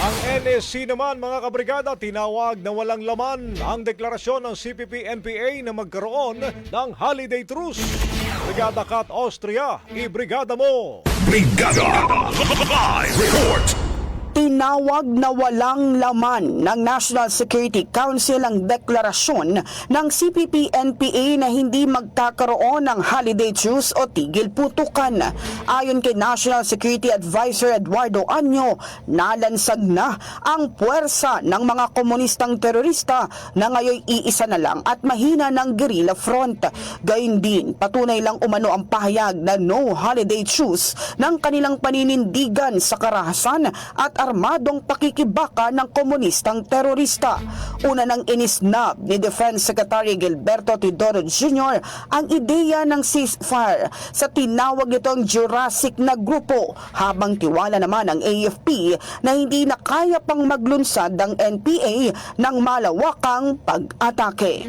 Ang NSC naman mga kabrigada tinawag na walang laman ang deklarasyon ng CPP-NPA na magkaroon ng holiday truce. Brigada Kat Austria, i-brigada mo! Brigada Live Report Tinawag na walang laman ng National Security Council ang deklarasyon ng CPP-NPA na hindi magkakaroon ng holiday truce o tigil putukan. Ayon kay National Security Advisor Eduardo Anyo, nalansag na ang puwersa ng mga komunistang terorista na ngayon iisa na lang at mahina ng guerrilla front. Gayun din, patunay lang umano ang pahayag na no holiday truce ng kanilang paninindigan sa karahasan at armadong pakikibaka ng komunistang terorista. Una nang inisnab ni Defense Secretary Gilberto Teodoro Jr. ang ideya ng ceasefire sa tinawag nitong Jurassic na grupo habang tiwala naman ng AFP na hindi na kaya pang maglunsad ng NPA ng malawakang pag-atake.